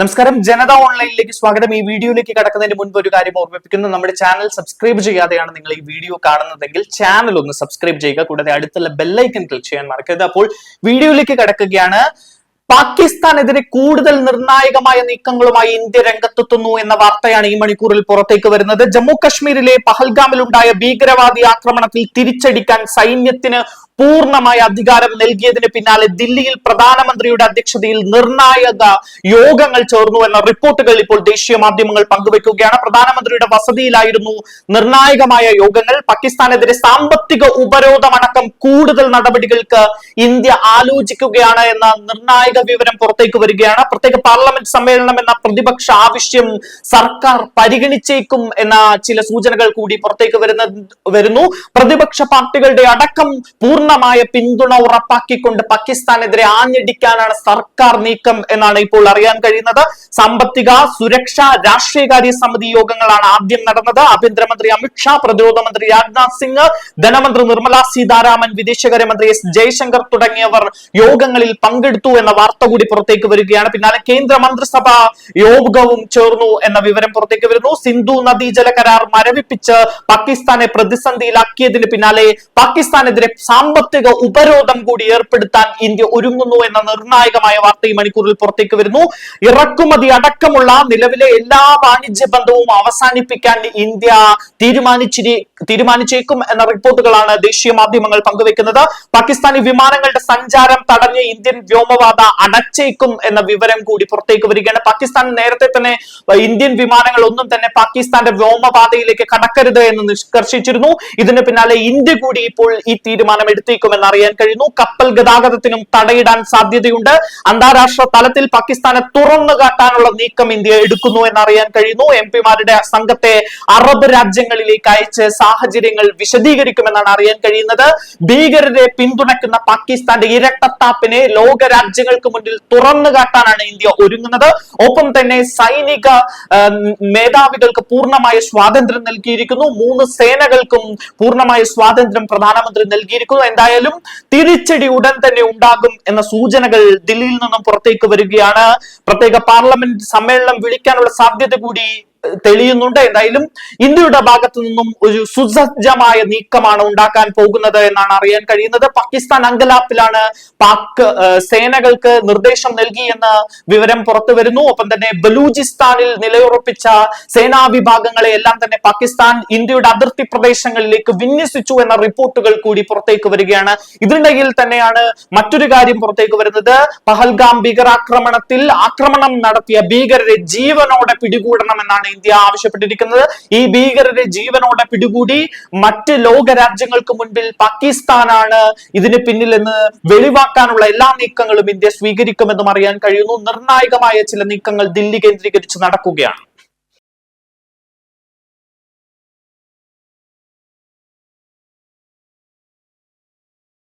നമസ്കാരം. ജനത ഓൺലൈനിലേക്ക് സ്വാഗതം. ഈ വീഡിയോയിലേക്ക് കടക്കുന്നതിന് മുൻപ് ഒരു കാര്യം ഓർമ്മിപ്പിക്കുന്നു. നമ്മുടെ ചാനൽ സബ്സ്ക്രൈബ് ചെയ്യാതെയാണ് നിങ്ങൾ ഈ വീഡിയോ കാണുന്നതെങ്കിൽ ചാനൽ ഒന്ന് സബ്സ്ക്രൈബ് ചെയ്യുക. കൂടാതെ അടുത്തുള്ള ബെല്ലൈക്കൻ ക്ലിക്ക് ചെയ്യാൻ മറക്കരുത്. അപ്പോൾ വീഡിയോയിലേക്ക് കടക്കുകയാണ്. പാകിസ്ഥാനെതിരെ കൂടുതൽ നിർണായകമായ നീക്കങ്ങളുമായി ഇന്ത്യ രംഗത്തെത്തുന്നു എന്ന വാർത്തയാണ് ഈ മണിക്കൂറിൽ പുറത്തേക്ക് വരുന്നത്. ജമ്മു കശ്മീരിലെ പഹൽഗാമിലുണ്ടായ ഭീകരവാദി ആക്രമണത്തിൽ തിരിച്ചടിക്കാൻ സൈന്യത്തിന് പൂർണമായ അധികാരം നൽകിയതിന് പിന്നാലെ ദില്ലിയിൽ പ്രധാനമന്ത്രിയുടെ അധ്യക്ഷതയിൽ നിർണായക യോഗങ്ങൾ ചേർന്നു എന്ന റിപ്പോർട്ടുകൾ ഇപ്പോൾ ദേശീയ മാധ്യമങ്ങൾ പങ്കുവെക്കുകയാണ്. പ്രധാനമന്ത്രിയുടെ വസതിയിലായിരുന്നു നിർണായകമായ യോഗങ്ങൾ. പാകിസ്ഥാനെതിരെ സാമ്പത്തിക ഉപരോധമടക്കം കൂടുതൽ നടപടികൾക്ക് ഇന്ത്യ ആലോചിക്കുകയാണ് എന്ന നിർണായക വിവരം പുറത്തേക്ക് വരികയാണ്. പ്രത്യേക പാർലമെന്റ് സമ്മേളനം എന്ന പ്രതിപക്ഷ ആവശ്യം സർക്കാർ പരിഗണിച്ചേക്കും എന്ന ചില സൂചനകൾ കൂടി പുറത്തേക്ക് വരുന്ന വരുന്നു. പ്രതിപക്ഷ പാർട്ടികളുടെ അടക്കം പൂർണമായ പിന്തുണ ഉറപ്പാക്കിക്കൊണ്ട് പാകിസ്ഥാനെതിരെ ആഞ്ഞടിക്കാനാണ് സർക്കാർ നീക്കം എന്നാണ് ഇപ്പോൾ അറിയാൻ കഴിയുന്നത്. സാമ്പത്തിക സുരക്ഷാ രാഷ്ട്രീയകാര്യ സമിതി യോഗങ്ങളാണ് ആദ്യം നടന്നത്. ആഭ്യന്തരമന്ത്രി അമിത്ഷാ പ്രതിരോധ മന്ത്രി രാജ്നാഥ് സിംഗ് ധനമന്ത്രി നിർമ്മല സീതാരാമൻ വിദേശകാര്യമന്ത്രി എസ് ജയശങ്കർ തുടങ്ങിയവർ യോഗങ്ങളിൽ പങ്കെടുത്തു എന്ന വാർത്ത കൂടി പുറത്തേക്ക് വരികയാണ്. പിന്നാലെ കേന്ദ്ര മന്ത്രിസഭ യോഗവും ചേർന്നു എന്ന വിവരം പുറത്തേക്ക് വരുന്നു. സിന്ധു നദീജല കരാർ മരവിപ്പിച്ച് പാകിസ്ഥാനെ പ്രതിസന്ധിയിലാക്കിയതിന് പിന്നാലെ പാകിസ്ഥാനെതിരെ സാമ്പത്തിക ഉപരോധം കൂടി ഏർപ്പെടുത്താൻ ഇന്ത്യ ഒരുങ്ങുന്നു എന്ന നിർണായകമായ വാർത്ത ഈ മണിക്കൂറിൽ പുറത്തേക്ക് വരുന്നു. ഇറക്കുമതി അടക്കമുള്ള നിലവിലെ എല്ലാ വാണിജ്യ ബന്ധവും അവസാനിപ്പിക്കാൻ ഇന്ത്യ തീരുമാനിച്ചിരി തീരുമാനിച്ചേക്കും എന്ന റിപ്പോർട്ടുകളാണ് ദേശീയ മാധ്യമങ്ങൾ പങ്കുവെക്കുന്നത്. പാകിസ്ഥാനി വിമാനങ്ങളുടെ സഞ്ചാരം തടഞ്ഞ് ഇന്ത്യൻ വ്യോമപാത അടച്ചേക്കും എന്ന വിവരം കൂടി പുറത്തേക്ക് വരികയാണ്. പാകിസ്ഥാൻ നേരത്തെ തന്നെ ഇന്ത്യൻ വിമാനങ്ങൾ ഒന്നും തന്നെ പാകിസ്ഥാന്റെ വ്യോമപാതയിലേക്ക് കടക്കരുത് എന്ന് നിഷ്കർഷിച്ചിരുന്നു. ഇതിന് പിന്നാലെ ഇന്ത്യ കൂടി ഇപ്പോൾ ഈ തീരുമാനം എടുത്തേക്കുമെന്ന് അറിയാൻ കഴിയുന്നു. കപ്പൽ ഗതാഗതത്തിനും തടയിടാൻ സാധ്യതയുണ്ട്. അന്താരാഷ്ട്ര തലത്തിൽ പാകിസ്ഥാനെ തുറന്നു കാട്ടാനുള്ള നീക്കം ഇന്ത്യ എടുക്കുന്നു എന്ന് അറിയാൻ കഴിയുന്നു. എം പിമാരുടെ സംഘത്തെ അറബ് രാജ്യങ്ങളിലേക്ക് അയച്ച് സാഹചര്യങ്ങൾ വിശദീകരിക്കുമെന്നാണ് അറിയാൻ കഴിയുന്നത്. ഭീകരരെ പിന്തുണയ്ക്കുന്ന പാകിസ്ഥാന്റെ ഇരട്ടത്താപ്പിനെ ലോക രാജ്യങ്ങൾക്ക് മുന്നിൽ തുറന്നു കാട്ടാനാണ് ഇന്ത്യ ഒരുങ്ങുന്നത്. ഒപ്പം തന്നെ സൈനിക മേധാവികൾക്ക് പൂർണമായ സ്വാതന്ത്ര്യം നൽകിയിരിക്കുന്നു. മൂന്ന് സേനകൾക്കും പൂർണമായ സ്വാതന്ത്ര്യം പ്രധാനമന്ത്രി നൽകിയിരിക്കുന്നു. എന്തായാലും തിരിച്ചടി ഉടൻ തന്നെ ഉണ്ടാകും എന്ന സൂചനകൾ ദില്ലിയിൽ നിന്നും പുറത്തേക്ക് വരികയാണ്. പ്രത്യേക പാർലമെന്റ് സമ്മേളനം വിളിക്കാനുള്ള സാധ്യത കൂടി തെളിയുന്നുണ്ട്. എന്തായാലും ഇന്ത്യയുടെ ഭാഗത്തു നിന്നും ഒരു സുസജ്ജമായ നീക്കമാണ് ഉണ്ടാക്കാൻ പോകുന്നത് എന്നാണ് അറിയാൻ കഴിയുന്നത്. പാകിസ്ഥാൻ അങ്കലാപ്പിലാണ് പാക് സേനകൾക്ക് നിർദ്ദേശം നൽകി എന്ന വിവരം പുറത്തു വരുന്നു. ഒപ്പം തന്നെ ബലൂചിസ്ഥാനിൽ നിലയുറപ്പിച്ച സേനാ വിഭാഗങ്ങളെ എല്ലാം തന്നെ പാകിസ്ഥാൻ ഇന്ത്യയുടെ അതിർത്തി പ്രദേശങ്ങളിലേക്ക് വിന്യസിച്ചു എന്ന റിപ്പോർട്ടുകൾ കൂടി പുറത്തേക്ക് വരികയാണ്. ഇതിനിടയിൽ തന്നെയാണ് മറ്റൊരു കാര്യം പുറത്തേക്ക് വരുന്നത്. പഹൽഗാം ഭീകരാക്രമണത്തിൽ ആക്രമണം നടത്തിയ ഭീകരരെ ജീവനോടെ പിടികൂടണം എന്നാണ് ഇന്ത്യ ആവശ്യപ്പെട്ടിരിക്കുന്നത്. ഈ ഭീകരരെ ജീവനോടെ പിടികൂടി മറ്റ് ലോക രാജ്യങ്ങൾക്ക് മുൻപിൽ പാകിസ്ഥാനാണ് ഇതിന് പിന്നിൽ എന്ന് വെളിവാക്കാനുള്ള എല്ലാ നീക്കങ്ങളും ഇന്ത്യ സ്വീകരിക്കുമെന്നും അറിയാൻ കഴിയുന്നു. നിർണായകമായ ചില നീക്കങ്ങൾ ദില്ലി കേന്ദ്രീകരിച്ച് നടക്കുകയാണ്.